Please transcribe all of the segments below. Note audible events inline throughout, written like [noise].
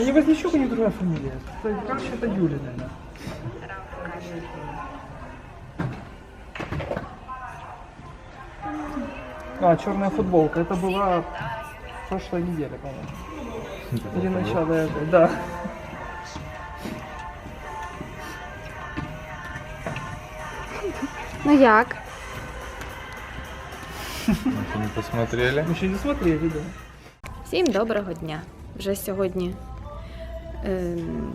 Не Возничук, не другая фамилия. Это, короче, это Юля, наверное. А, черная футболка. Это была прошлой неделе, по-моему. Или начало этой, да. Ну як? Еще не посмотрели. Мы еще не смотрели, да. Всім доброго дня. Вже сьогодні. ем,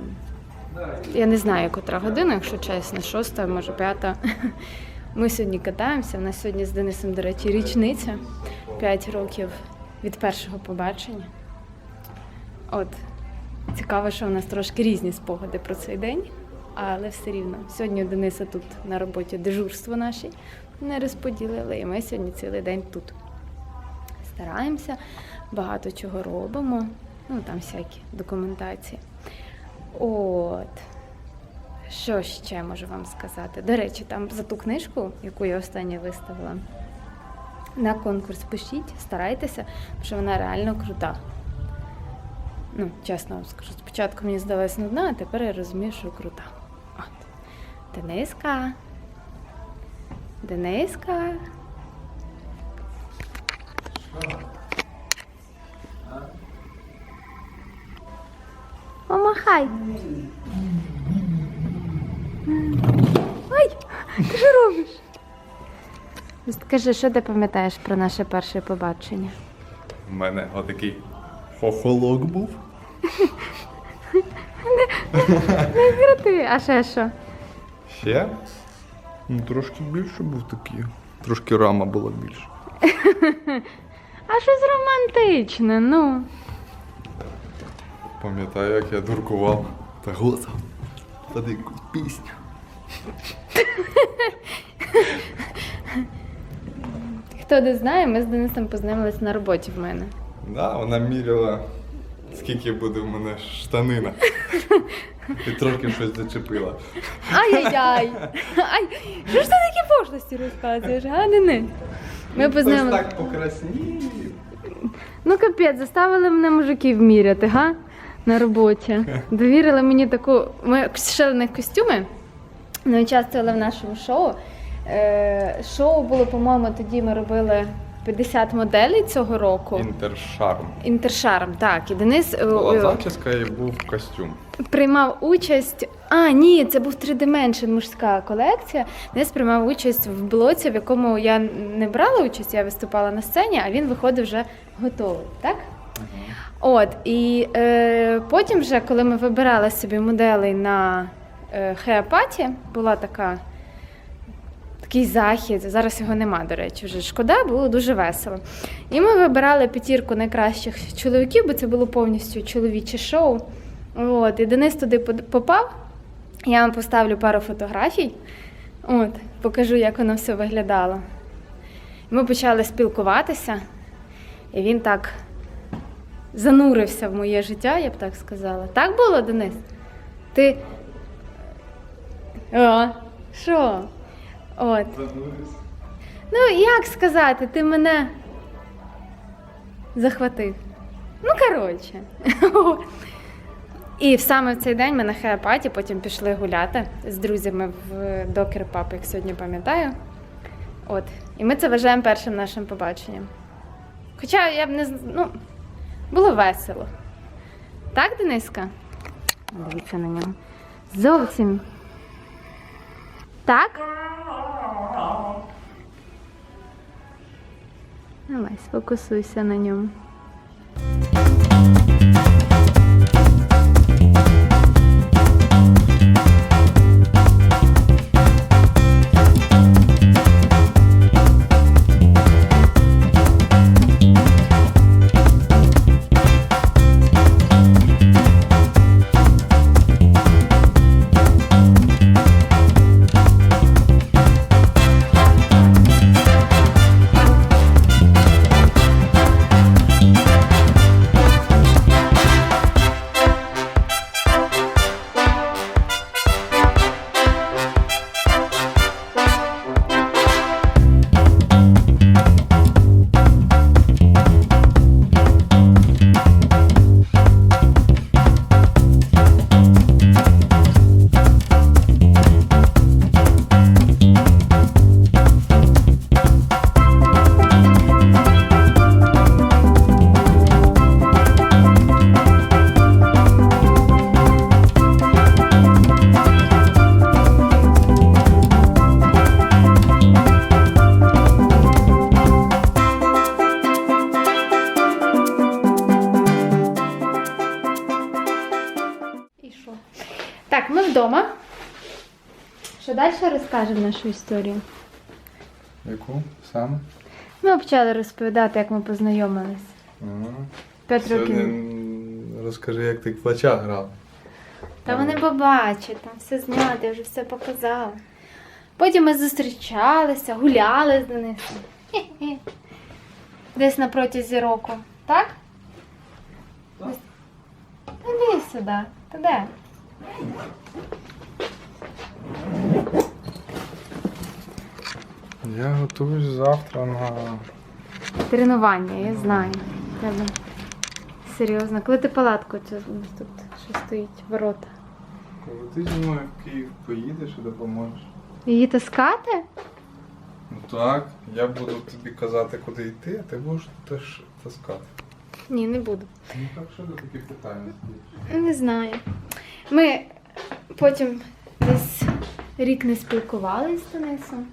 я не знаю, котра година, якщо чесно, шоста, може п'ята. [laughs] Ми сьогодні катаємося. У нас сьогодні з Денисом, до речі, річниця 5 років від першого побачення. От, цікаво, що у нас трошки різні спогади про цей день, але все рівно. Сьогодні у Дениса тут на роботі дежурство наші не розподілили, і ми сьогодні цілий день тут стараємося, багато чого робимо. Ну, там всякі документації. От. Що ще можу вам сказати? До речі, там за ту книжку, яку я останнє виставила, на конкурс пишіть, старайтеся, що вона реально крута. Ну, чесно вам скажу, спочатку мені здалась нудна, а тепер я розумію, що крута. От. Дениска. Дениска. Помахай. Ай, ти що робиш? Скажи, що ти пам'ятаєш про наше перше побачення? У мене отакий хохолок був. Ти, а ще що? Ще? Ну, трошки більше був такий. Трошки рама була більше. [laughs] А щось романтичне, ну. Пам'ятаю, як я дуркував. Та голосом. Тоді якусь пісню. Хто не знає, ми з Денисом познайомились на роботі в мене. Да, вона міряла, скільки буде в мене штанина. І трошки щось зачепила. Ай-яй-яй! Ай, що ж ти такі пошлості розказуєш, а, Денис? Ми Хтось познайомились. так покраснів. Ну капець, заставили мене мужиків міряти, га? На роботі. Довірили мені таку. Ми шили на костюми, не участвували в нашому шоу. Е, шоу було, по-моєму, тоді ми робили 50 моделей цього року. Інтершарм. Інтершарм, так. І Денис е, Була е, зачіска і був костюм. приймав участь. А, ні, це був 3 Dimension мужська колекція. Денис приймав участь в блоці, в якому я не брала участь, я виступала на сцені, а він виходив вже готовий, так? От, і е, потім, вже, коли ми вибирали собі моделей на е, хеопаті, була така. Такий захід, зараз його нема, до речі, вже шкода, було дуже весело. І ми вибирали п'ятірку найкращих чоловіків, бо це було повністю чоловіче шоу. От, і Денис туди попав. Я вам поставлю пару фотографій. От, покажу, як воно все виглядало. Ми почали спілкуватися, і він так занурився в моє життя, я б так сказала. Так було, Денис? Ти. О, що? От. Ну, як сказати, ти мене захватив. Ну, коротше. І саме в цей день ми на хеопаті потім пішли гуляти з друзями в докер пап, як сьогодні пам'ятаю. От. І ми це вважаємо першим нашим побаченням. Хоча я б не ну, було весело. Так, Дениска? Дивіться на нього. Зовсім. Так? Давай, сфокусуйся на ньому. Що далі розкажемо нашу історію? Яку? Саме? Ми почали розповідати, як ми познайомились. Ага. П'ять років. розкажи, як ти квача грав. Та вони побачать, там все знято, я вже все показала. Потім ми зустрічалися, гуляли з Денисом. Хе-хе. Десь на протязі року. Так? Так. Ось. Та Іди сюди. Та де? Я готуюсь завтра на. Тренування, я знаю. Тебе. Серйозно. Коли ти палатку цю у нас тут що стоїть, ворота. Коли ти зі мною в Київ поїдеш і допоможеш. Її таскати? Ну так, я буду тобі казати, куди йти, а ти будеш теж таскати. Ні, не буду. Ну так що ти такі питання? Не знаю. Ми потім десь рік не спілкувалися з Денисом.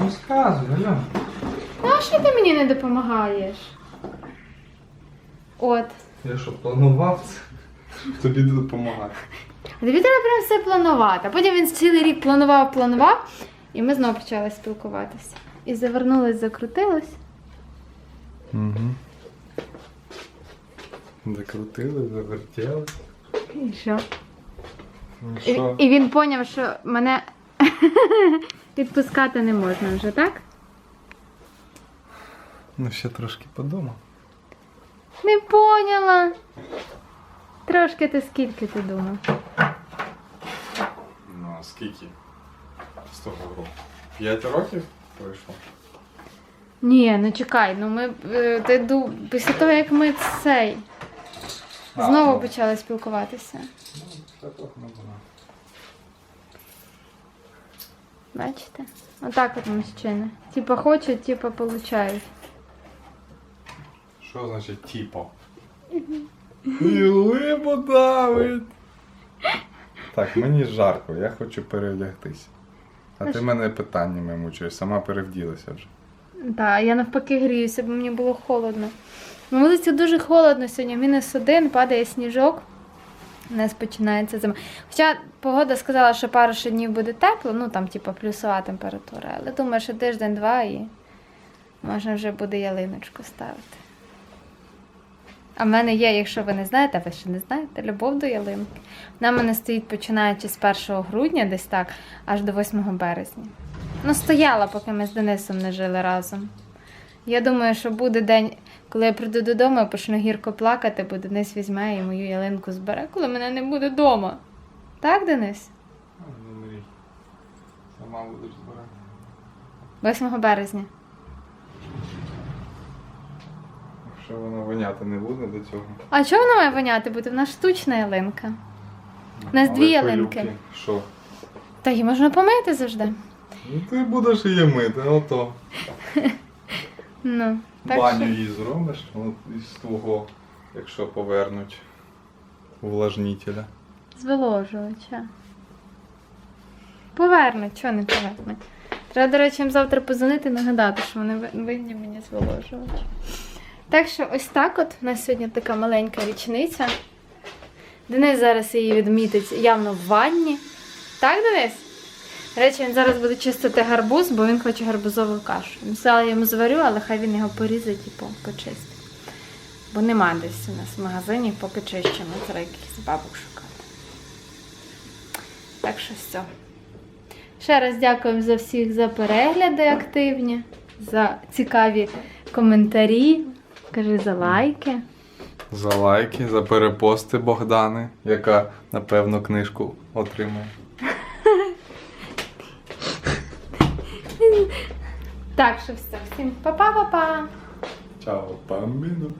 Розказуй, Альона. Ну, а що ти мені не допомагаєш? От. Я що, планував це? Тобі допомагати. Тобі треба прям все планувати. А потім він цілий рік планував, планував, і ми знову почали спілкуватися. І завернулись, закрутилось. Угу. Закрутили, завертіли. І що? Ну І, що? і він поняв, що мене [laughs] відпускати не можна вже, так? Ну ще трошки подумав. Не поняла. Трошки ти скільки ти думав? Ну а скільки? З того року? П'ять років пройшло? Ні, ну чекай, ну ми е, ти ду- після того, як ми цей знову ну. почали спілкуватися. Ну, це не було. Бачите? Отак от мужчини. Типа хочуть, типа получають. Що значить типа? І либо давить. Так, мені жарко, я хочу перевдягтися. А ти мене питаннями мучуєш, сама перевділася вже. Так, я навпаки гріюся, бо мені було холодно. На вулиці дуже холодно сьогодні. Мінус один, падає сніжок. У нас починається зима. Хоча погода сказала, що пару ще днів буде тепло, ну там, типу, плюсова температура. Але думаю, що тиждень-два і можна вже буде ялиночку ставити. А в мене є, якщо ви не знаєте, а ви ще не знаєте, любов до ялинки. Вона в мене стоїть починаючи з 1 грудня, десь так, аж до 8 березня. Ну, стояла, поки ми з Денисом не жили разом. Я думаю, що буде день, коли я прийду додому, я почну гірко плакати, бо Денис візьме і мою ялинку збере, коли мене не буде вдома. Так, Денис? Не мрій. Сама будеш збирати. 8 березня. Якщо воно воняти не буде до цього. А чого вона має воняти бути? Вона штучна ялинка. У нас Але дві ялинки. Що? Та її можна помити завжди. Ну ти будеш її мити, ото. [laughs] Ну, так Баню що... її зробиш, от із твого, якщо повернуть увлажнителя. Зволожувача. Повернуть, чого не повернуть? Треба, до речі, їм завтра позвонити і нагадати, що вони винні мені зволожувач. Так що ось так от. У нас сьогодні така маленька річниця. Денис зараз її відмітить явно в ванні. Так, Денис? До речі, він зараз буде чистити гарбуз, бо він хоче гарбузову кашу. Я йому зварю, але хай він його порізать і почистить. Бо нема десь у нас в магазині, поки чищимо. Треба якихось бабок шукати. Так що все. Ще раз дякуємо за всіх за перегляди активні, за цікаві коментарі. Кажи за лайки. За лайки, за перепости Богдани, яка, напевно, книжку отримає. Так що все. Всім па-па-па-па! Чао, бамбіно.